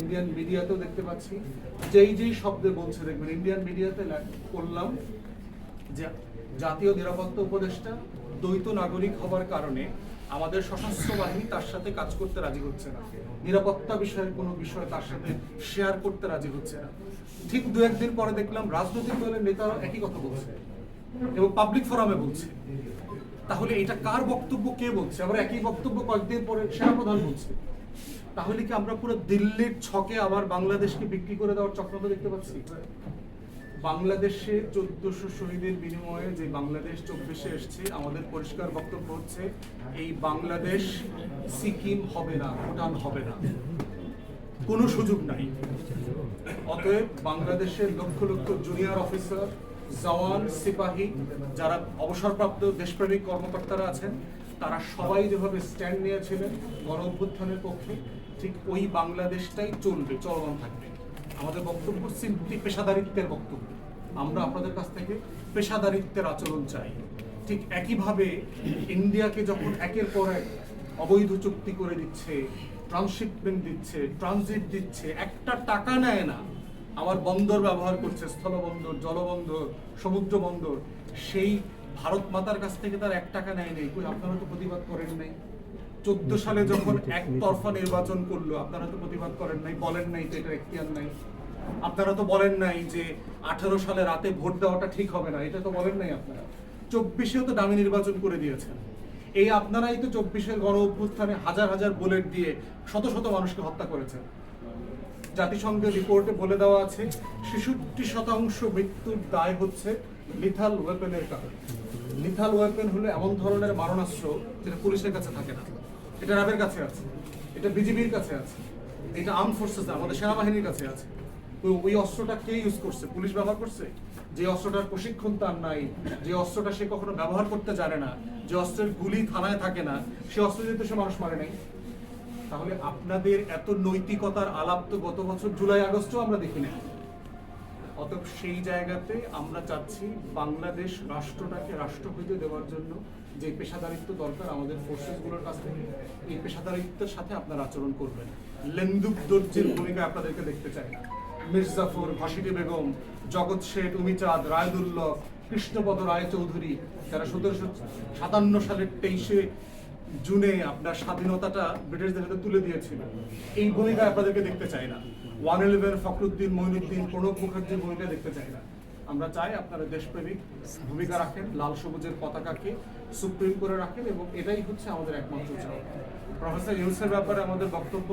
Indian মিডিয়াতেও দেখতে পাচ্ছি। যেই যেই শব্দে বলছে, দেখবেন ইন্ডিয়ান মিডিয়াতে করলাম যে জাতীয় নিরাপত্তা উপদেষ্টা, দ্বৈত নাগরিক হবার কারণে আমাদের সশস্ত্র বাহিনী তার সাথে কাজ করতে রাজি হচ্ছে না। নিরাপত্তা বিষয়ের কোনো বিষয় তার সাথে শেয়ার করতে রাজি হচ্ছে না। ঠিক দু একদিন পরে দেখলাম রাজনৈতিক দলের নেতারা একই কথা বলছে এবং পাবলিক ফোরামে বলছে। তাহলে এটা কার বক্তব্য, কে বলছে? আবার একই বক্তব্য কয়েকদিন পরে সেনাপ্রধান বলছে। তাহলে কি আমরা পুরো দিল্লির ছকে আবার বাংলাদেশকে বিক্রি করে দেওয়ার চক্রান্ত দেখতে পাচ্ছি? বাংলাদেশে চোদ্দশো শহীদের বিনিময়ে যে বাংলাদেশ চব্বিশে এসছে, আমাদের পরিষ্কার বক্তব্য হচ্ছে, এই বাংলাদেশ সিকিম হবে না, ভুটান হবে না। কোনো সুযোগ নাই। অতএব বাংলাদেশের লক্ষ লক্ষ জুনিয়র অফিসার, জওয়ান, সিপাহী, যারা অবসরপ্রাপ্ত দেশপ্রেমিক কর্মকর্তারা আছেন তারা সবাই যেভাবে স্ট্যান্ড নিয়েছিলেন গণ অভ্যুত্থানের পক্ষে, ঠিক ওই বাংলাদেশটাই চলবে, চলমান থাকবে। আমাদের বক্তব্য সিম্পলি পেশাদারিত্বের বক্তব্য। আমরা আপনাদের কাছ থেকে পেশাদারিত্বের আচরণ চাই। ঠিক একইভাবে ইন্ডিয়াকে যখন একের পর এক অবৈধ চুক্তি করে দিচ্ছে ট্রান্সশিপমেন্ট দিচ্ছে ট্রানজিট দিচ্ছে, একটা টাকা নেয় না আমার বন্দর ব্যবহার করছে, স্থলবন্দর, জলবন্দর সমুদ্র বন্দর সেই ভারত মাতার কাছ থেকে তার এক টাকা নেয় নেই। কই, আপনারা তো প্রতিবাদ করেন নাই। চোদ্দ সালে যখন একতরফা নির্বাচন করল, আপনারা তো প্রতিবাদ করেন নাই, বলেন নাই যে এটা এখতিয়ার নাই। আপনারা তো বলেন নাই যে আঠারো সালে রাতে ভোট দেওয়াটা ঠিক হবে না, এটা তো বলেন নাই আপনারা। চব্বিশেও তো দামি নির্বাচন করে দিয়েছেন। এই আপনারাই তো চব্বিশের গণ অভ্যুত্থানে হাজার হাজার বুলেট দিয়ে শত শত মানুষকে হত্যা করেছেন। জাতিসংঘের রিপোর্টে বলে দেওয়া আছে, ছেষট্টি শতাংশ মৃত্যুর দায় হচ্ছে লিথাল ওয়েপেনের কারণে। লিথাল ওয়েপেন হলো এমন ধরনের মারণাস্ত্র যেটা পুলিশের কাছে থাকে না। এটা র্যাবের কাছে আছে, এটা বিজিবির কাছে আছে, এটা আর্ম ফোর্সেস আমাদের সেনাবাহিনীর কাছে আছে। তো ওই অস্ত্রটা কে ইউজ করছে? পুলিশ ব্যবহার করছে? যে অস্ত্রটার প্রশিক্ষণ তার নাই, যে অস্ত্রটা সে কখনো ব্যবহার করতে জানে না, যে অস্ত্রের গুলি থানায় থাকে না, সে অস্ত্র দিয়ে তো সে মানুষ মারে নাই তাহলে আপনাদের এত নৈতিকতার আলাপ তো গত বছর জুলাই, আগস্টও আমরা দেখি না অতএব সেই জায়গাতে আমরা চাচ্ছি বাংলাদেশ রাষ্ট্রটাকে রাষ্ট্র হইতে দেওয়ার জন্য যে পেশাদারিত্ব দরকার আমাদের ফোর্সেসগুলোর কাছ থেকে, এই পেশাদারিত্বের সাথে আপনারা আচরণ করবেন। লেন্দুক দর্জির ভূমিকা আপনাদেরকে দেখতে চাই। না মির্জাফর ভাসিটি বেগম, জগৎ শেঠ, উমিচাঁদ, রায়দুল্লভ, কৃষ্ণপদ রায়চৌধুরী, যারা সতেরোশো সাতান্ন সালের তেইশে জুনে আপনার স্বাধীনতাটা ব্রিটিশদের হাতে তুলে দিয়েছিল। এই ভূমিকা আপনাদেরকে দেখতে চাই না। ওয়ান ইলেভেন, ফখরুদ্দিন মঈনুদ্দিন প্রণব মুখার্জির ভূমিকা দেখতে চাই না। আমরা চাই আপনারা দেশপ্রেমিক ভূমিকা রাখেন, লাল সবুজের পতাকাকে সুপ্রিম করে রাখেন এবং এটাই হচ্ছে আমাদের একমাত্র চাওয়া। প্রফেসর ইউসের ব্যাপারে আমাদের বক্তব্য